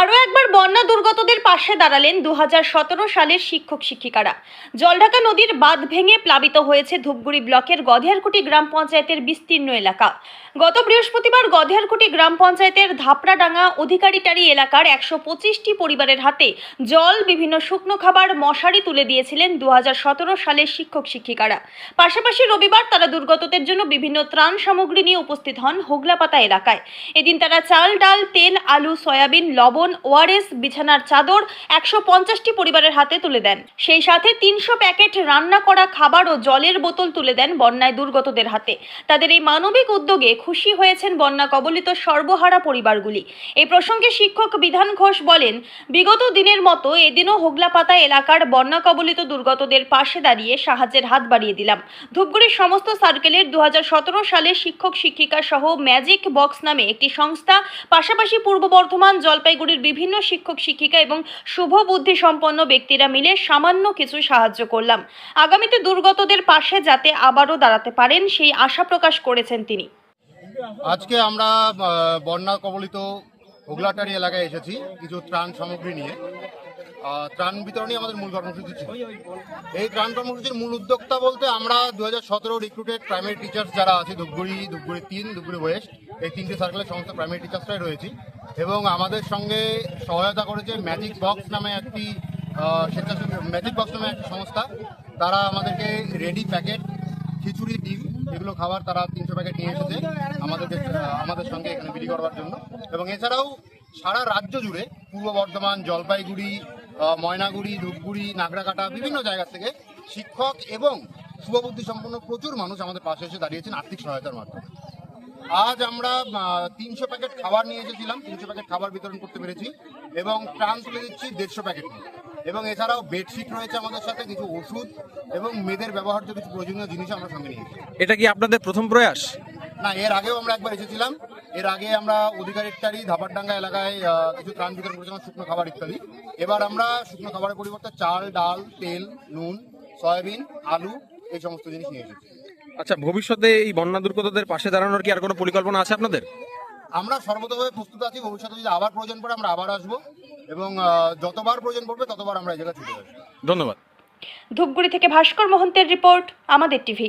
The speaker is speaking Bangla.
আরও একবার বন্যা দুর্গতদের পাশে দাঁড়ালেন দু হাজার সতেরো সালের শিক্ষক শিক্ষিকারা। জলঢাকা নদীর বাঁধ ভেঙে প্লাবিত হয়েছে ধূপগুড়ি ব্লকের গধেয়ারকুটি গ্রাম পঞ্চায়েতের বিস্তীর্ণ এলাকা। গত বৃহস্পতিবার গধেয়ারকুটি গ্রাম পঞ্চায়েতের ধাপড়াডাঙ্গা অধিকারিটারি এলাকার একশো পঁচিশটি পরিবারের হাতে জল, বিভিন্ন শুকনো খাবার, মশারি তুলে দিয়েছিলেন দু হাজার সতেরো সালের শিক্ষক শিক্ষিকারা। পাশাপাশি রবিবার তারা দুর্গতদের জন্য বিভিন্ন ত্রাণ সামগ্রী নিয়ে উপস্থিত হন হোগলাপাতা এলাকায়। এদিন তারা চাল, ডাল, তেল, আলু, সয়াবিন, লবণ ওআরএস বিছানার চাদর একশো পঞ্চাশটি পরিবারের হাতে তুলে দেন, সেই সাথে তিনশো প্যাকেট রান্না করা খাবার ও জলের বোতল তুলে দেন বন্যায় দুর্গতদের হাতে। তাদের এই মানবিক উদ্যোগে খুশি হয়েছেন বন্যা কবলিত সর্বহারা পরিবারগুলি। এই প্রসঙ্গে শিক্ষক বিধান ঘোষ বলেন, বিগত দিনের মতো এদিনও হোগলাপাতা এলাকার বন্যা কবলিত দুর্গতদের পাশে দাঁড়িয়ে সাহায্যের হাত বাড়িয়ে দিলাম। ধূপগুড়ির সমস্ত সার্কেলের দু হাজার সতেরো সালে শিক্ষক, শিক্ষিকা সহ ম্যাজিক বক্স নামে একটি সংস্থা, পাশাপাশি পূর্ব বর্ধমান জলপাইগুড়ির বিভিন্ন শিক্ষক, শিক্ষিকা এবং শুভ বুদ্ধি সম্পন্ন ব্যক্তিরা মিলে সামান্য কিছু সাহায্য করলাম। আগামীতে দুর্গতদের পাশে যাতে আবারও দাঁড়াতে পারেন, সেই আশা প্রকাশ করেছেন তিনি। আজকে আমরা বন্যা কবলিত হোগলাটারি এলাকায় এসেছি কিছু ত্রাণ সামগ্রী নিয়ে। ত্রাণ বিতরণই আমাদের মূল কর্মসূচি ছিল। এই ত্রাণ কর্মসূচির মূল উদ্যোক্তা বলতে আমরা দু হাজার সতেরো রিক্রুটেড প্রাইমারি টিচার্স যারা আছে, ধূপগুড়ি ধূপগুড়ি তিন, ধূপগুড়ি ওয়েস্ট এই তিনটে সার্কেলের সমস্ত প্রাইমারি টিচার্সরাই রয়েছি এবং আমাদের সঙ্গে সহায়তা করেছে ম্যাজিক বক্স নামে একটি স্বেচ্ছাসেবী ম্যাজিক বক্স নামে একটি সংস্থা। তারা আমাদেরকে রেডি প্যাকেট খিচুড়ি, ডিম এগুলো খাবার তারা তিনশো প্যাকেট নিয়ে এসেছে আমাদেরকে আমাদের সঙ্গে এখানে বিলি করবার জন্য। এবং এছাড়াও সারা রাজ্য জুড়ে পূর্ব বর্ধমান, জলপাইগুড়ি ময়নাগুড়ি, ধূপগুড়ি, নাগরাকাটা বিভিন্ন জায়গা থেকে শিক্ষক এবং শুভবুদ্ধি সম্পন্ন প্রচুর মানুষ আমাদের পাশে এসে দাঁড়িয়েছেন আর্থিক সহায়তার মাধ্যমে। আজ আমরা তিনশো প্যাকেট খাবার নিয়ে এসেছিলাম। তিনশো প্যাকেট খাবার বিতরণ করতে পেরেছি এবং ট্রান্স তুলে দিচ্ছি দেড়শো প্যাকেট নিয়ে। এবং এছাড়াও বেডশিট রয়েছে আমাদের সাথে কিছু ওষুধ এবং মেয়েদের ব্যবহার্য কিছু প্রয়োজনীয় জিনিস আমরা সঙ্গে নিয়ে এটা কি আপনাদের প্রথম প্রয়াস? না এর আগেও আমরা একবার এসেছিলাম। এর আগে আমরা অধিকারিকটারি ধাপারডাঙ্গা এলাকায় কিছু ত্রাণ বিতরণ করেছিলাম শুকনো খাবার ইত্যাদি। এবার আমরা শুকনো খাবারের পরিবর্তে চাল ডাল তেল নুন সয়াবিন আলু এই সমস্ত জিনিস নিয়ে এসেছি। আচ্ছা ভবিষ্যতে এই বন্যা দুর্গতদের পাশে দাঁড়ানোর কি আর কোনো পরিকল্পনা আছে আপনাদের? আমরা সর্বতভাবে প্রস্তুত আছি ভবিষ্যতে যদি আবার প্রয়োজন পড়ে আমরা আবার আসব এবং যতবার প্রয়োজন পড়বে ততবার আমরা এই জায়গায় ছুটে আসব। ধন্যবাদ। ধূপগুড়ি থেকে ভাস্কর মোহন্তের রিপোর্ট আমাদের টিভি।